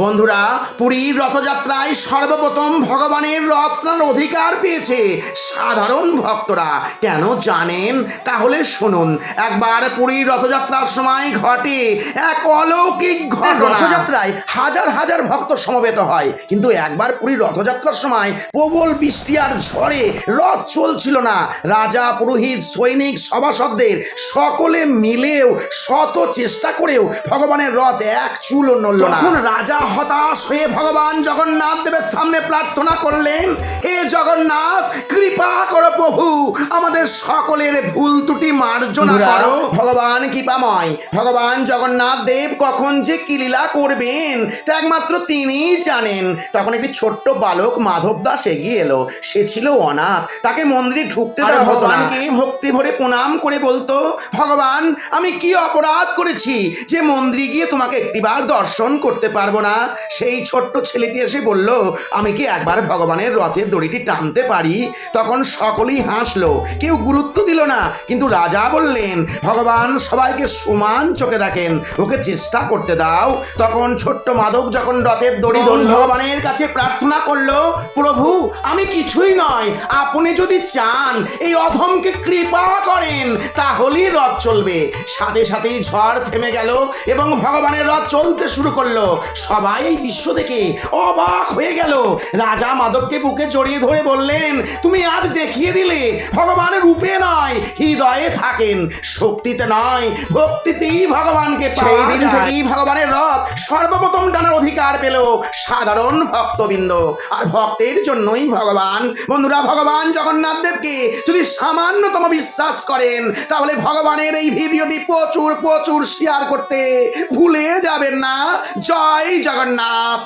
বন্ধুরা পুরীর রথযাত্রায় সর্বপ্রথম ভগবানের রথ টানার অধিকার পেয়েছে সাধারণ ভক্তরা। কেন জানেন? তাহলে শুনুন একবার পুরীর রথযাত্রার সময় ঘটে এক অলৌকিক ঘটনা। রথযাত্রায় হাজার হাজার ভক্ত সমবেত হয় কিন্তু একবার পুরীর রথযাত্রার সময় প্রবল বৃষ্টি আর ঝড়ে রথ চলছিল না। রাজা পুরোহিত সৈনিক সভাসদদের সকলে মিলেও শত চেষ্টা করেও ভগবানের রথ এক চুল নড়ল না। রাজা হতাশ হয়ে ভগবান জগন্নাথ দেবের সামনে প্রার্থনা করলেন হে জগন্নাথ কৃপা করো প্রভু। আমাদের সকলের ভুল ত্রুটি মার্জনা করো। ভগবান কৃপাময়। ভগবান জগন্নাথ দেব কখন যে কি লীলা করবেন তা একমাত্র তিনিই জানেন। তখন একটি ছোট্ট বালক মাধব দাস এগিয়ে এলো। সে ছিল অনাথ। তাকে মন্দিরে ঢুকতে দেওয়া ভগবানকে ভক্তি ভরে প্রণাম করে বলতো ভগবান আমি কি অপরাধ করেছি যে মন্দিরে গিয়ে তোমাকে একটিবার দর্শন করতে পারব না? সেই ছোট্ট ছেলেটি এসে বলল আমি কি একবার ভগবানের রথের দড়িটি টানতে পারি তখন সকলেই হাসলো। কেউ গুরুত্ব দিল না কিন্তু রাজা বললেন ভগবান সবাইকে সমান চোখে দেখেন ওকে চেষ্টা করতে দাও। তখন ছোট্ট মাধব যখন রথের দড়ি ধরল ভগবানের কাছে প্রার্থনা করল প্রভু আমি কিছুই নয় আপনি যদি চান এই অধমকে কৃপা করেন তাহলেই রথ চলবে। সাথে সাথেই ঝড় থেমে গেল এবং ভগবানের রথ চলতে শুরু করল। সবাই এই দৃশ্য দেখে অবাক হয়ে গেল। রাজা মাধবকে বুকে জড়িয়ে ধরে বললেন তুমি আজ দেখিয়ে দিলে ভগবানের রূপে নয় হৃদয়ে থাকেন শক্তিতে নয় ভক্তিতেই ভগবানকে সেই দিন থেকেই ভগবানের রথ সর্বপ্রথম টানার অধিকার পেল সাধারণ ভক্তবৃন্দ। আর ভক্তের জন্যই ভগবান। বন্ধুরা ভগবান জগন্নাথ দেবকে যদি সামান্যতম বিশ্বাস করেন তাহলে ভগবানের এই ভিডিওটি প্রচুর প্রচুর শেয়ার করতে ভুলে যাবেন না। জয় জগন্নাথ।